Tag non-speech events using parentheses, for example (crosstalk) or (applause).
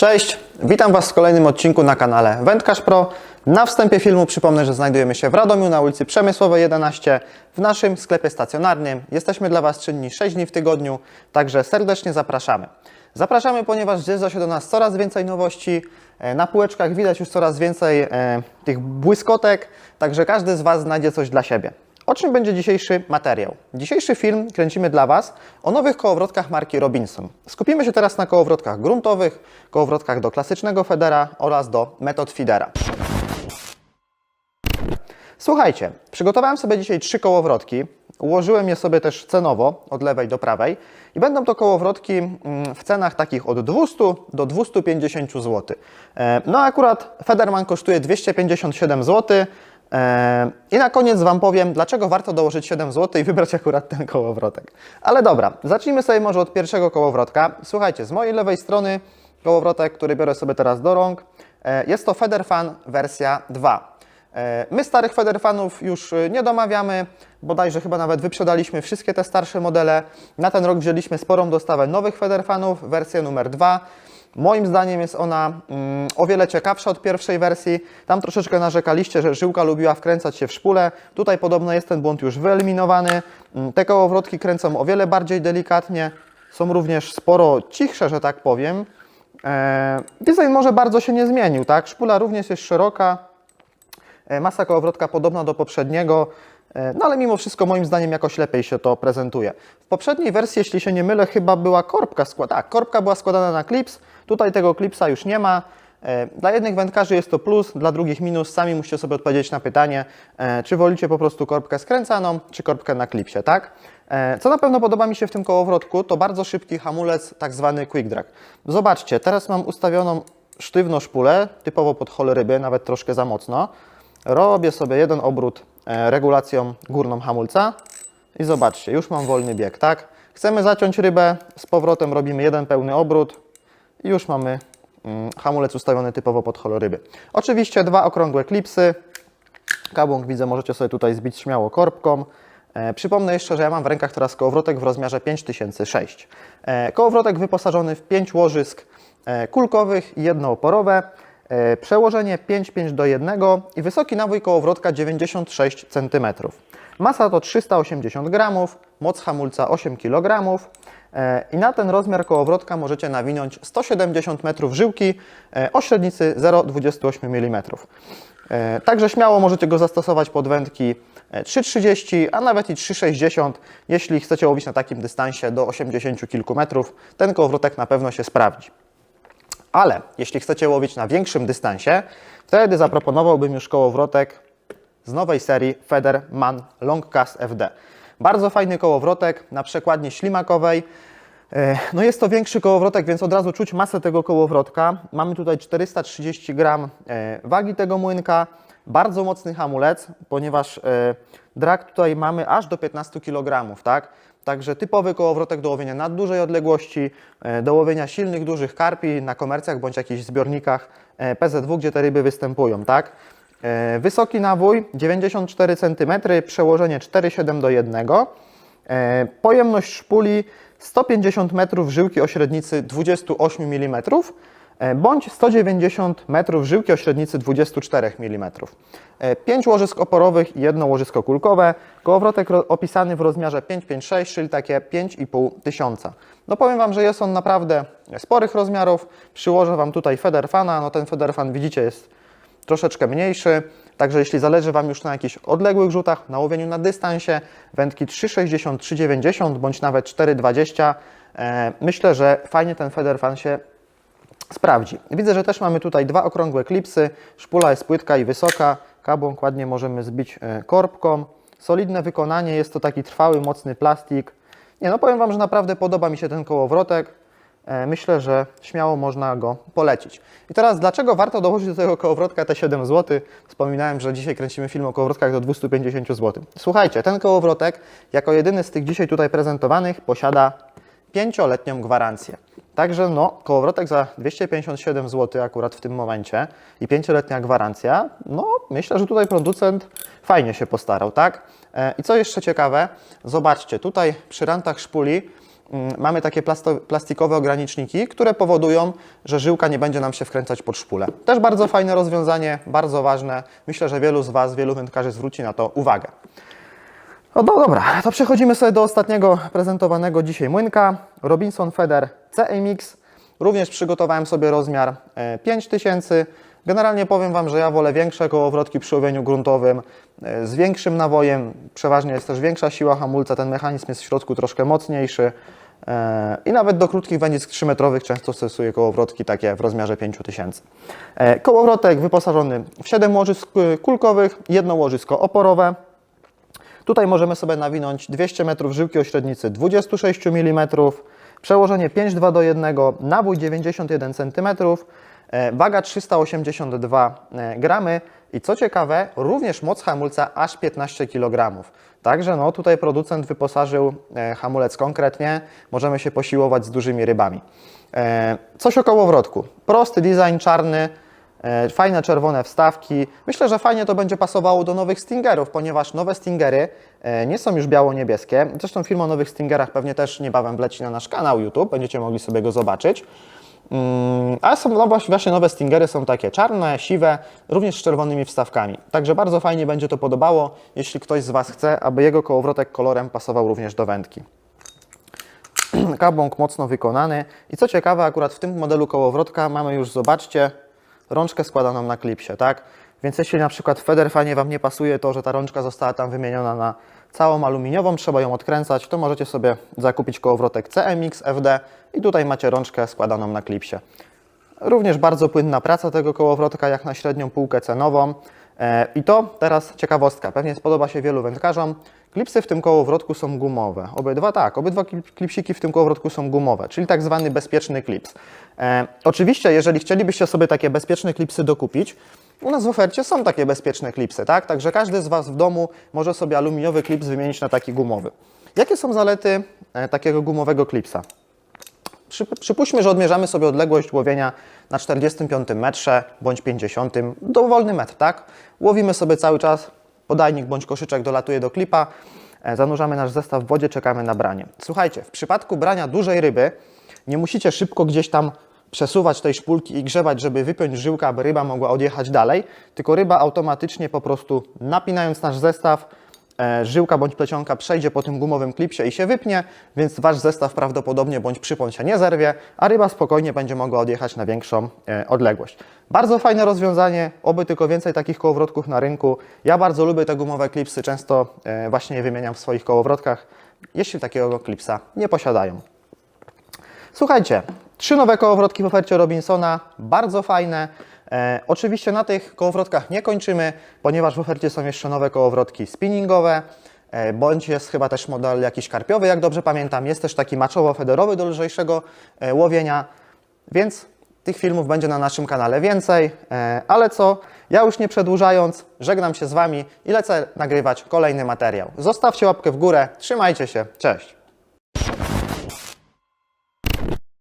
Cześć, witam Was w kolejnym odcinku na kanale Wędkarz Pro. Na wstępie filmu przypomnę, że znajdujemy się w Radomiu na ulicy Przemysłowej 11 w naszym sklepie stacjonarnym. Jesteśmy dla Was czynni 6 dni w tygodniu, także serdecznie zapraszamy. Zapraszamy, ponieważ zjeżdża się do nas coraz więcej nowości. E, Na półeczkach widać już coraz więcej e, tych błyskotek, także każdy z Was znajdzie coś dla siebie. O czym będzie dzisiejszy materiał? Dzisiejszy film kręcimy dla Was o nowych kołowrotkach marki Robinson. Skupimy się teraz na kołowrotkach gruntowych, kołowrotkach do klasycznego federa oraz do metod feedera. Słuchajcie, przygotowałem sobie dzisiaj trzy kołowrotki. Ułożyłem je sobie też cenowo, od lewej do prawej. I będą to kołowrotki mm, w cenach takich od 200 do 250 zł. E, No akurat Federman kosztuje 257 zł. E, I na koniec Wam powiem, dlaczego warto dołożyć 7 zł i wybrać akurat ten kołowrotek. Ale dobra, zacznijmy sobie może od pierwszego kołowrotka. Słuchajcie, z mojej lewej strony kołowrotek, który biorę sobie teraz do rąk, e, jest to Federfan wersja 2. E, My starych Federfanów już nie domawiamy, bodajże chyba nawet wyprzedaliśmy wszystkie te starsze modele. Na ten rok wzięliśmy sporą dostawę nowych Federfanów, wersję numer 2. Moim zdaniem jest ona mm, o wiele ciekawsza od pierwszej wersji. Tam troszeczkę narzekaliście, że żyłka lubiła wkręcać się w szpulę. Tutaj podobno jest ten błąd już wyeliminowany. Mm, Te kołowrotki kręcą o wiele bardziej delikatnie. Są również sporo cichsze, że tak powiem. E, design może bardzo się nie zmienił, tak? Szpula również jest szeroka. E, Masa kołowrotka podobna do poprzedniego, no ale mimo wszystko moim zdaniem jakoś lepiej się to prezentuje. W poprzedniej wersji, jeśli się nie mylę, chyba była korbka składana. Tak, korbka była składana na klips, tutaj tego klipsa już nie ma. E, Dla jednych wędkarzy jest to plus, dla drugich minus. Sami musicie sobie odpowiedzieć na pytanie, e, czy wolicie po prostu korbkę skręcaną, czy korbkę na klipsie, tak? E, Co na pewno podoba mi się w tym kołowrotku, to bardzo szybki hamulec, tak zwany quick drag. Zobaczcie, teraz mam ustawioną sztywno szpulę, typowo pod hol ryby, nawet troszkę za mocno. Robię sobie jeden obrót e, regulacją górną hamulca i zobaczcie, już mam wolny bieg, tak? Chcemy zaciąć rybę, z powrotem robimy jeden pełny obrót i już mamy mm, hamulec ustawiony typowo pod hol ryby. Oczywiście dwa okrągłe klipsy. Kabłąk widzę, możecie sobie tutaj zbić śmiało korbką. E, przypomnę jeszcze, że ja mam w rękach teraz kołowrotek w rozmiarze 5006. E, kołowrotek wyposażony w 5 łożysk e, kulkowych i jedno oporowe. E, przełożenie 5,5 do 1 i wysoki nawój kołowrotka 96 cm. Masa to 380 gramów, moc hamulca 8 kg. E, I na ten rozmiar kołowrotka możecie nawinąć 170 metrów żyłki e, o średnicy 0,28 mm. E, Także śmiało możecie go zastosować pod wędki e, 3,30, a nawet i 3,60, jeśli chcecie łowić na takim dystansie do 80 kilku metrów. Ten kołowrotek na pewno się sprawdzi. Ale jeśli chcecie łowić na większym dystansie, wtedy zaproponowałbym już kołowrotek z nowej serii Federman Longcast FD. Bardzo fajny kołowrotek na przekładni ślimakowej. E, No jest to większy kołowrotek, więc od razu czuć masę tego kołowrotka. Mamy tutaj 430 gram e, wagi tego młynka. Bardzo mocny hamulec, ponieważ e, drag tutaj mamy aż do 15 kg, tak? Także typowy kołowrotek do łowienia na dużej odległości, e, do łowienia silnych, dużych karpi na komercjach bądź jakichś zbiornikach e, PZW, gdzie te ryby występują, tak? E, Wysoki nawój 94 cm, przełożenie 4,7 do 1. E, Pojemność szpuli 150 metrów żyłki o średnicy 28 mm bądź 190 metrów żyłki o średnicy 24 mm. 5 łożysk oporowych i jedno łożysko kulkowe. Kołowrotek ro- opisany w rozmiarze 556, czyli takie 5,5 tysiąca. No powiem Wam, że jest on naprawdę sporych rozmiarów. Przyłożę Wam tutaj Federfana. No ten Federfan widzicie jest troszeczkę mniejszy. Także jeśli zależy Wam już na jakichś odległych rzutach, na łowieniu na dystansie, wędki 3,60, 3,90 bądź nawet 4,20, e, myślę, że fajnie ten Federfan się sprawdzi. Widzę, że też mamy tutaj dwa okrągłe klipsy, szpula jest płytka i wysoka, kabłąk ładnie możemy zbić e, korbką. Solidne wykonanie, jest to taki trwały, mocny plastik. Nie no, powiem Wam, że naprawdę podoba mi się ten kołowrotek. E, Myślę, że śmiało można go polecić. I teraz, dlaczego warto dołożyć do tego kołowrotka te 7 zł? Wspominałem, że dzisiaj kręcimy film o kołowrotkach do 250 zł. Słuchajcie, ten kołowrotek, jako jedyny z tych dzisiaj tutaj prezentowanych, posiada pięcioletnią gwarancję. Także no, kołowrotek za 257 zł akurat w tym momencie i pięcioletnia gwarancja, no myślę, że tutaj producent fajnie się postarał, tak? E, I co jeszcze ciekawe, zobaczcie, tutaj przy rantach szpuli mm, mamy takie plastikowe ograniczniki, które powodują, że żyłka nie będzie nam się wkręcać pod szpulę. Też bardzo fajne rozwiązanie, bardzo ważne. Myślę, że wielu z Was, wielu wędkarzy zwróci na to uwagę. No, dobra, to przechodzimy sobie do ostatniego prezentowanego dzisiaj młynka. Robinson Feder CMX. Również przygotowałem sobie rozmiar e, 5000. Generalnie powiem Wam, że ja wolę większe kołowrotki przy łowieniu gruntowym e, z większym nawojem. Przeważnie jest też większa siła hamulca, ten mechanizm jest w środku troszkę mocniejszy. E, I nawet do krótkich wędzisk 3-metrowych często stosuję kołowrotki takie w rozmiarze 5000. E, Kołowrotek wyposażony w 7 łożysk e, kulkowych, jedno łożysko oporowe. Tutaj możemy sobie nawinąć 200 metrów żyłki o średnicy 26 mm, przełożenie 5,2 do 1, nabój 91 cm, e, waga 382 e, gramy i co ciekawe, również moc hamulca aż 15 kg. Także no, tutaj producent wyposażył e, hamulec konkretnie, możemy się posiłować z dużymi rybami. Coś o kołowrotku. Prosty design, czarny, Fajne czerwone wstawki. Myślę, że fajnie to będzie pasowało do nowych Stingerów, ponieważ nowe Stingery e, nie są już biało-niebieskie. Zresztą film o nowych Stingerach pewnie też niebawem wleci na nasz kanał YouTube, będziecie mogli sobie go zobaczyć. Mm, A są no właśnie nowe Stingery są takie czarne, siwe, również z czerwonymi wstawkami. Także bardzo fajnie będzie to podobało, jeśli ktoś z Was chce, aby jego kołowrotek kolorem pasował również do wędki. (clears throat) Kabąk mocno wykonany. I co ciekawe, akurat w tym modelu kołowrotka mamy już, zobaczcie, rączkę składaną na klipsie, tak? Więc jeśli na przykład w Federfanie Wam nie pasuje to, że ta rączka została tam wymieniona na całą aluminiową, trzeba ją odkręcać, to możecie sobie zakupić kołowrotek CMX FD i tutaj macie rączkę składaną na klipsie. Również bardzo płynna praca tego kołowrotka, jak na średnią półkę cenową. E, I to teraz ciekawostka, pewnie spodoba się wielu wędkarzom. Klipsy w tym kołowrotku są gumowe. Obydwa tak, obydwa klip- klipsiki w tym kołowrotku są gumowe, czyli tak zwany bezpieczny klips. E, oczywiście, jeżeli chcielibyście sobie takie bezpieczne klipsy dokupić, u nas w ofercie są takie bezpieczne klipsy, tak? Także każdy z Was w domu może sobie aluminiowy klips wymienić na taki gumowy. Jakie są zalety e, takiego gumowego klipsa? Przy, przypuśćmy, że odmierzamy sobie odległość łowienia na 45 metrze bądź 50, dowolny metr, tak? Łowimy sobie cały czas, podajnik bądź koszyczek dolatuje do klipa, e, zanurzamy nasz zestaw w wodzie, czekamy na branie. Słuchajcie, w przypadku brania dużej ryby nie musicie szybko gdzieś tam przesuwać tej szpulki i grzebać, żeby wypiąć żyłkę, aby ryba mogła odjechać dalej, tylko ryba automatycznie po prostu napinając nasz zestaw, żyłka bądź plecionka przejdzie po tym gumowym klipsie i się wypnie, więc Wasz zestaw prawdopodobnie bądź przypon się nie zerwie, a ryba spokojnie będzie mogła odjechać na większą e, odległość. Bardzo fajne rozwiązanie, oby tylko więcej takich kołowrotków na rynku. Ja bardzo lubię te gumowe klipsy, często e, właśnie je wymieniam w swoich kołowrotkach, jeśli takiego klipsa nie posiadają. Słuchajcie, trzy nowe kołowrotki w ofercie Robinsona, bardzo fajne. E, oczywiście na tych kołowrotkach nie kończymy, ponieważ w ofercie są jeszcze nowe kołowrotki spinningowe, e, bądź jest chyba też model jakiś karpiowy, jak dobrze pamiętam. Jest też taki maczowo-federowy do lżejszego e, łowienia, więc tych filmów będzie na naszym kanale więcej. E, ale co, ja już nie przedłużając, żegnam się z Wami i lecę nagrywać kolejny materiał. Zostawcie łapkę w górę, trzymajcie się, cześć!